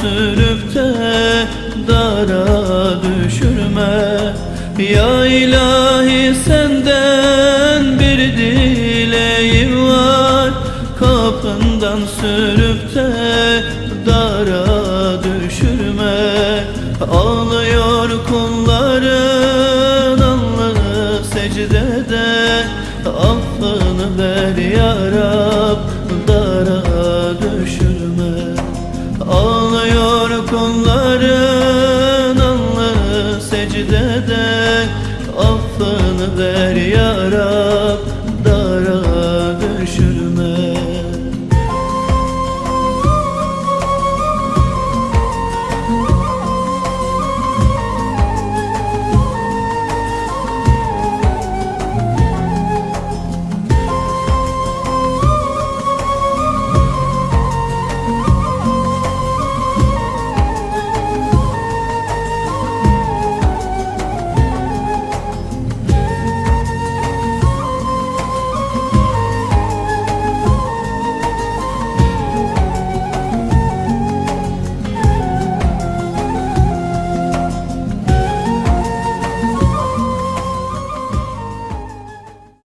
sürüp de dara düşürme. Ya ilahi senden bir dileğim var. Kapından sürüp de dara düşürme. Ağlıyor kulların Allah'ı secdede. Affını ver onları